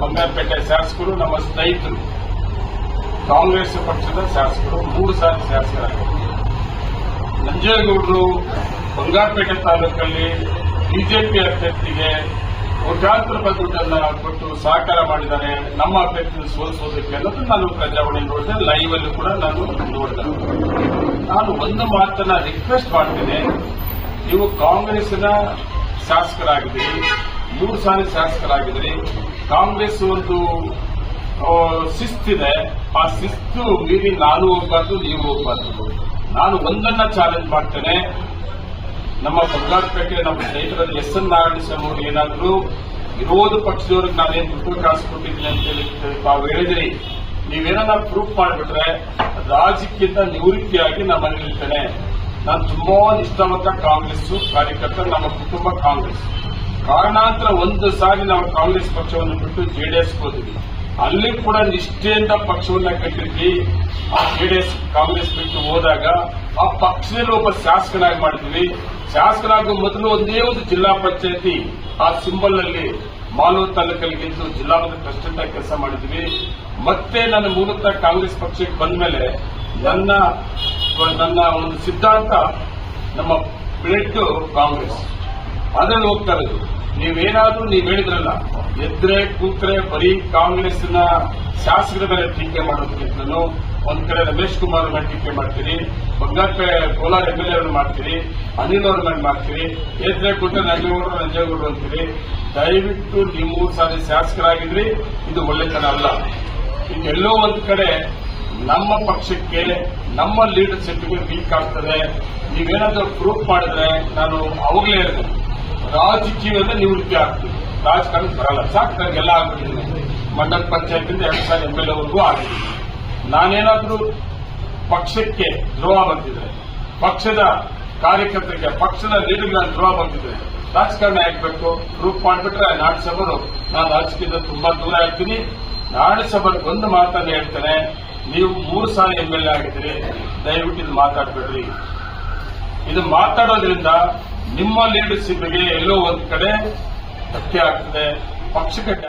ಬಂಗಾರಪೇಟೆ ಶಾಸಕರು, ನಮ್ಮ ಸ್ನೇಹಿತರು. ಕಾಂಗ್ರೆಸ್ ಪಕ್ಷದ ಶಾಸಕರು, ಮೂರು ಸಾರಿ ಶಾಸಕರಾಗಿದ್ದಾರೆ. ನಂಜೇಗೌಡರು ಬಂಗಾರಪೇಟೆ ತಾಲೂಕಲ್ಲಿ ಬಿಜೆಪಿ ಅಭ್ಯರ್ಥಿಗೆ ಕೋಟ್ಯಾಂತರ ರೂಪಾಯಿ ದುಡ್ಡನ್ನ ಕೊಟ್ಟು ಸಹಕಾರ ಮಾಡಿದ್ದಾರೆ. ನಮ್ಮ ಅಭ್ಯರ್ಥಿ ಸೋಲಿಸೋದಕ್ಕೆ ಅನ್ನೋದು ನಾನು ಪ್ರಜಾವಣೆ ನೋಡಿದೆ. ಲೈವ್ ಅಲ್ಲಿ ಕೂಡ ನಾನು ನೋಡಿದೆ. ನಾನು ಒಂದು ಮಾತನ್ನ ರಿಕ್ವೆಸ್ಟ್ ಮಾಡ್ತೇನೆ. ನೀವು ಕಾಂಗ್ರೆಸ್ನ ಶಾಸಕರಾಗಿದ್ದೀರಿ, ಮೂರು ಸಾರಿ ಶಾಸಕರಾಗಿದ್ದೀರಿ. ಕಾಂಗ್ರೆಸ್ ಒಂದು ಶಿಸ್ತಿದೆ. ಆ ಶಿಸ್ತು ಮೀರಿ ನಾನು ಹೋಗ್ಬಾರ್ದು ನೀವು ಹೋಗ್ಬಾರ್ದು ನಾನು ಒಂದನ್ನ ಚಾಲೆಂಜ್ ಮಾಡ್ತೇನೆ. ನಮ್ಮ ಬಂಗಾರಪೇಟೆ, ನಮ್ಮ ಸ್ನೇಹಿತರಲ್ಲಿ ಎಸ್ ಎನ್ ನಾರಾಯಣ ಸ್ವಾಮಿ ಏನಾದರೂ ವಿರೋಧ ಪಕ್ಷದವ್ರಿಗೆ ನಾನೇನು ದುಡ್ಡು ಕಾಸ್ಕೊಟ್ಟಿದ್ದೀನಿ ಅಂತ ಹೇಳಿ ತಾವು ಹೇಳಿದ್ರಿ. ನೀವೇನ ಪ್ರೂಫ್ ಮಾಡಿಬಿಟ್ರೆ ರಾಜಕೀಯದ ನಿವೃತ್ತಿಯಾಗಿ ನಾನು ಮನೇಲಿರ್ತೇನೆ ನಾನು ತುಂಬಾ ಇಷ್ಟವಂತ ಕಾಂಗ್ರೆಸ್ ಕಾರ್ಯಕರ್ತರು, ನಮ್ಮ ಕುಟುಂಬ ಕಾಂಗ್ರೆಸ್ ಕಾರಣಾಂತರ ಒಂದು ಸಾರಿ ನಾವು ಕಾಂಗ್ರೆಸ್ ಪಕ್ಷವನ್ನು ಬಿಟ್ಟು ಜೆಡಿಎಸ್ ಹೋದ್ವಿ. ಅಲ್ಲಿ ಕೂಡ ನಿಷ್ಠೆಯಿಂದ ಪಕ್ಷವನ್ನ ಕಟ್ಟಿದ್ವಿ. ಆ ಜೆಡಿಎಸ್ ಕಾಂಗ್ರೆಸ್ ಬಿಟ್ಟು ಹೋದಾಗ ಆ ಪಕ್ಷದಲ್ಲಿ ಒಬ್ಬ ಶಾಸಕನಾಗಿ ಮಾಡಿದ್ವಿ. ಶಾಸಕನಾಗುವ ಮೊದಲು ಒಂದೇ ಒಂದು ಜಿಲ್ಲಾ ಪಂಚಾಯತಿ, ಆ ಸಿಂಬಲ್ನಲ್ಲಿ ಮಾಲೂರು ತಾಲೂಕಲ್ಲಿ ಗೆದ್ದು ಜಿಲ್ಲಾ ಮಟ್ಟದ ಆಗಿ ಕೆಲಸ ಮಾಡಿದ್ವಿ. ಮತ್ತೆ ನನ್ನ ಮೂಲತಃ ಕಾಂಗ್ರೆಸ್ ಪಕ್ಷಕ್ಕೆ ಬಂದ ಮೇಲೆ ನನ್ನ ನನ್ನ ಒಂದು ಸಿದ್ಧಾಂತ ನಮ್ಮ ಬ್ಲಡ್ ಕಾಂಗ್ರೆಸ್. ಅದರಲ್ಲಿ ಹೋಗ್ತಾ ಇರೋದು. ನೀವೇನಾದ್ರೂ ನೀವು ಹೇಳಿದ್ರಲ್ಲ, ಎದ್ರೆ ಕೂತ್ರೆ ಬರೀ ಕಾಂಗ್ರೆಸ್ನ ಶಾಸಕರ ಮೇಲೆ ಟೀಕೆ ಮಾಡೋದಕ್ಕಿಂತಲೂ ಒಂದ್ ಕಡೆ ರಮೇಶ್ ಕುಮಾರ್ ಮೇಲೆ ಟೀಕೆ ಮಾಡ್ತೀರಿ Bangarapet Kolar M L A ಮಾಡ್ತೀರಿ ಅನಿಲ್ ಅವ್ರ ಮೇಲೆ ಮಾಡ್ತೀರಿ ಎದ್ರೆ ಕೂತ್ರೆ ನಂಜೇಗೌಡರು ನಂಜೇಗೌಡರು ಅಂತೀರಿ ದಯವಿಟ್ಟು ನೀವು ಮೂರು ಸಾರಿ ಶಾಸಕರಾಗಿದ್ರಿ, ಇದು ಒಳ್ಳೆತನ ಅಲ್ಲ. ಎಲ್ಲೋ ಒಂದ್ ಕಡೆ ನಮ್ಮ ಪಕ್ಷಕ್ಕೆ, ನಮ್ಮ ಲೀಡರ್ಶಿಪ್ಗೆ ವೀಕ್ ಆಗ್ತದೆ. ನೀವೇನಾದ್ರೂ ಪ್ರೂಫ್ ಮಾಡಿದ್ರೆ ನಾನು ಅವಾಗಲೇ ಹೇಳಿದೆ ರಾಜಕೀಯದಿಂದ ನಿವೃತ್ತಿ ಆಗ್ತೀವಿ. ರಾಜಕಾರಣಕ್ಕೆ ಬರಲ್ಲ. ಸಾಕು ನನಗೆಲ್ಲ ಆಗ್ಬಿಟ್ಟಿದ್ದೀನಿ ಮಂಡಲ ಪಂಚಾಯತಿಂದ ಎರಡು ಸಾವಿರ ಎಂ ಎಲ್ ಎವರೆಗೂ ಆಗಿದ್ದೀನಿ ನಾನೇನಾದ್ರೂ ಪಕ್ಷಕ್ಕೆ ದ್ರೋಹ ಬಂದಿದ್ರೆ, ಪಕ್ಷದ ಕಾರ್ಯಕರ್ತರಿಗೆ, ಪಕ್ಷದ ಲೀಡರ್ಗಳ ದ್ರೋಹ ಬಂದಿದ್ರೆ ರಾಜಕಾರಣ ಆಗ್ಬೇಕು. ಪ್ರೂಫ್ ಮಾಡಿಬಿಟ್ರೆ ನಾಡ ಸಭರು ನಾನು ರಾಜಕೀಯದ ತುಂಬಾ ದೂರ ಆಗ್ತೀನಿ ನಾಡ ಸಭೆಗೆ ಒಂದು ಮಾತನ್ನು ಹೇಳ್ತೇನೆ. ನೀವು ಮೂರು ಸಾರಿ ಎಂ ಎಲ್ ಎ ದಯವಿಟ್ಟು ಇದು ಮಾತಾಡ್ಬೇಡ್ರಿ. ಇದು ಮಾತಾಡೋದ್ರಿಂದ ನಿಮ್ಮ ಲೀಡರ್ಶಿಪ್ಗೆ ಎಲ್ಲೋ ಒಂದ್ ಕಡೆ ಧಕ್ಕೆ ಆಗ್ತದೆ ಪಕ್ಷಕ್ಕೆ